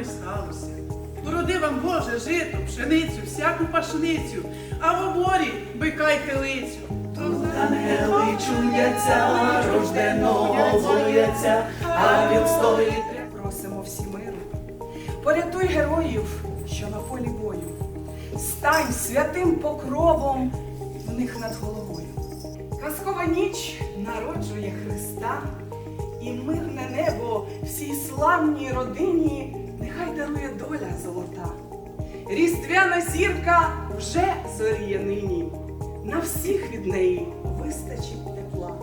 й сталося. Породи вам Боже жито, пшеницю, всяку пашницю, а в оборі бика й телицю. Ангели чуняться, рожденого вояця, а він стоїть. Просимо всі миру. Порятуй героїв, що на полі бою. Стань святим покровом в них над головою. Казкова ніч народжує Христа, і мирне небо всій славній родині Хай дарує доля золота. Різдвяна зірка вже зоріє нині. На всіх від неї вистачить тепла.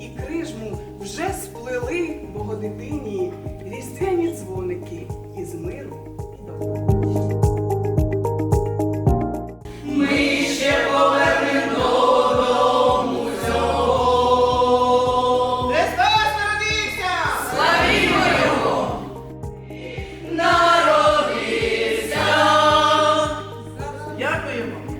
І крижму вже сплели богодитині різдвяні дзвони. Дякуємо!